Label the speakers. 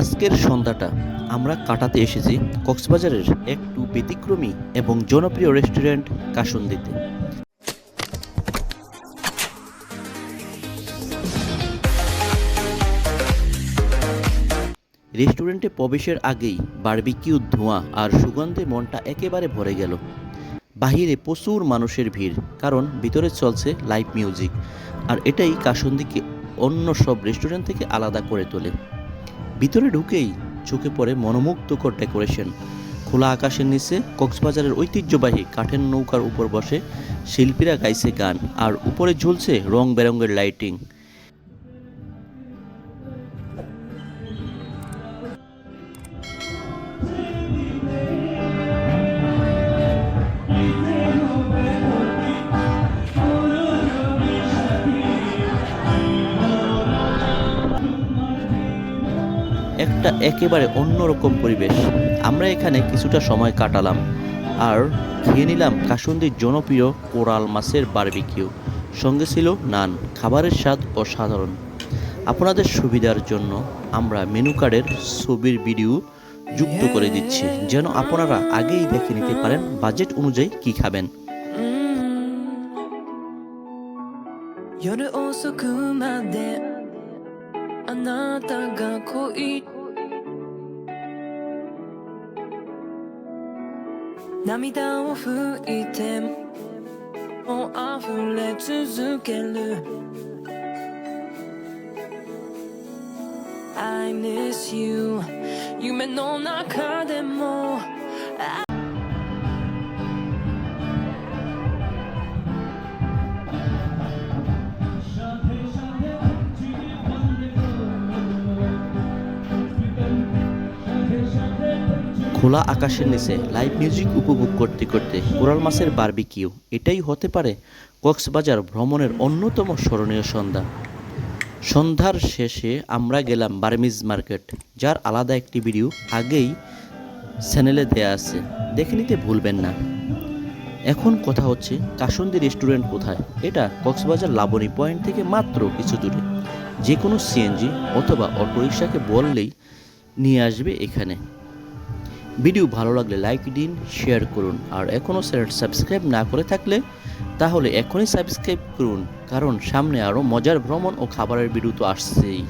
Speaker 1: আজকের সন্ধ্যাটা আমরা কাটাতে এসেছি কক্সবাজারের একটু ব্যতিক্রমী এবং জনপ্রিয় রেস্টুরেন্ট কাসুন্দিতে। রেস্টুরেন্টে প্রবেশের আগেই বারবিকিউ ধোঁয়া আর সুগন্ধে মনটা একেবারে ভরে গেল। বাহিরে প্রচুর মানুষের ভিড়, কারণ ভিতরে চলছে লাইভ মিউজিক, আর এটাই কাসন্দিকে অন্য সব রেস্টুরেন্ট থেকে আলাদা করে তোলে। ভিতরে ঢুকেই চোখে পড়ে মনোমুগ্ধকর ডেকোরেশন। খোলা আকাশের নিচে কক্সবাজারের ঐতিহ্যবাহী কাঠের নৌকার উপর বসে শিল্পীরা গাইছে গান, আর উপরে ঝুলছে রং বেরঙের লাইটিং। একটা একেবারে অন্যরকম পরিবেশ আমরা এখানে কিছুটা সময় কাটালাম আর খেয়ে নিলাম কাসুন্দির জনপ্রিয় কোরাল মাছের বারবিকিউ সঙ্গে ছিল নান খাবারের স্বাদ অসাধারণ আপনাদের সুবিধার জন্য আমরা মেনু কার্ডের ছবির ভিডিও যুক্ত করে দিচ্ছি যেন আপনারা আগেই দেখে নিতে পারেন বাজেট অনুযায়ী কি খাবেন
Speaker 2: 夜遅くまで あなたが恋。涙を拭いてももう溢れ続ける。I miss you 夢の中でも。
Speaker 1: খোলা আকাশের নিচে লাইভ মিউজিক উপভোগ করতে করতে কোরাল মাছের বারবিকিউ এটাই হতে পারে কক্সবাজার ভ্রমণের অন্যতম স্মরণীয় সন্ধ্যা। সন্ধ্যার শেষে আমরা গেলাম বার্মিজ মার্কেট, যার আলাদা একটি ভিডিও আগেই চ্যানেলে দেয়া আছে। দেখে নিতে ভুলবেন না। এখন কথা হচ্ছে, কাসন্দি রেস্টুরেন্ট কোথায়? এটা কক্সবাজার লাবণী পয়েন্ট থেকে মাত্র কিছু দূরে। যে কোনো সিএনজি অথবা অটোরিকশাকে বললেই নিয়ে আসবে এখানে। ভিডিও ভালো লাগলে লাইক দিন, শেয়ার করুন, আর এখনও চ্যানেল সাবস্ক্রাইব না করে থাকলে তাহলে এখনই সাবস্ক্রাইব করুন, কারণ সামনে আরও মজার ভ্রমণ ও খাবারের ভিডিও তো আসছেই।